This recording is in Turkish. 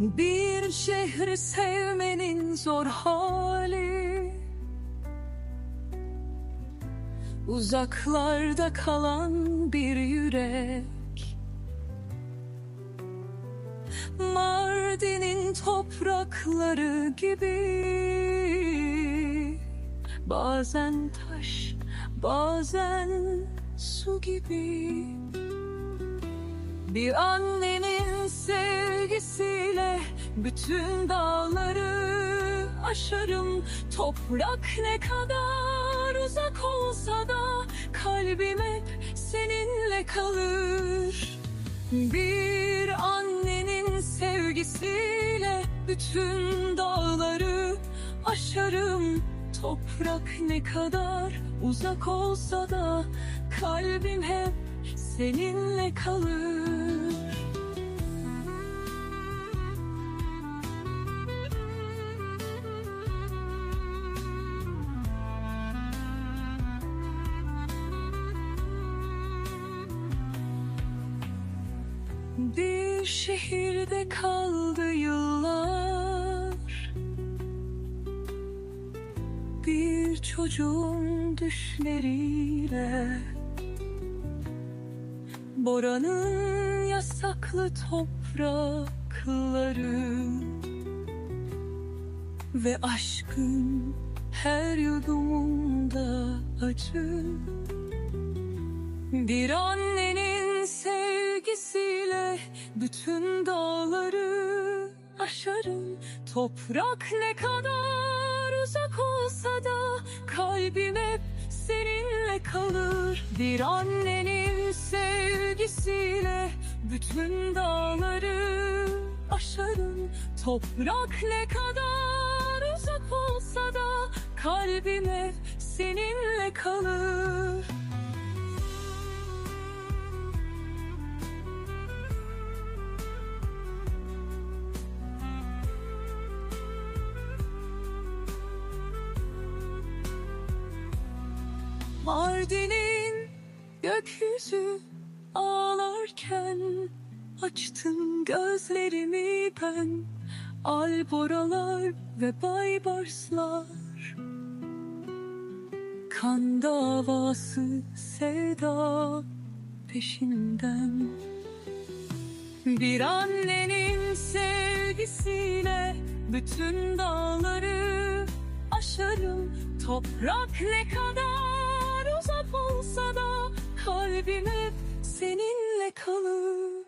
Bir şehri sevmenin zor hali. Uzaklarda kalan bir yürek Mardin'in toprakları gibi. Bazen taş, bazen su gibi. Bir annenin sevgisiyle bütün dağları aşarım. Toprak ne kadar uzak olsa da kalbim hep seninle kalır. Bir annenin sevgisiyle bütün dağları aşarım Toprak ne kadar uzak olsa da kalbim hep seninle kalır. Şehirde kaldı yıllar. Bir çocuğun düşleriyle Bora'nın yasaklı toprakları Ve aşkın her yudumunda acı. Bir sevgisiyle bütün dağları aşarım. Toprak ne kadar uzak olsa da kalbim hep seninle kalır. Bir annenin sevgisiyle bütün dağları aşarım. Toprak ne kadar uzak olsa da kalbim hep seninle kalır Mardin'in gökyüzü ağlarken Açtım gözlerimi ben. Alboralar ve baybarslar. Kan davası sevda peşinden. Bir annenin sevgisiyle bütün dağları aşarım. Toprak ne kadar Kalbim hep seninle kalır.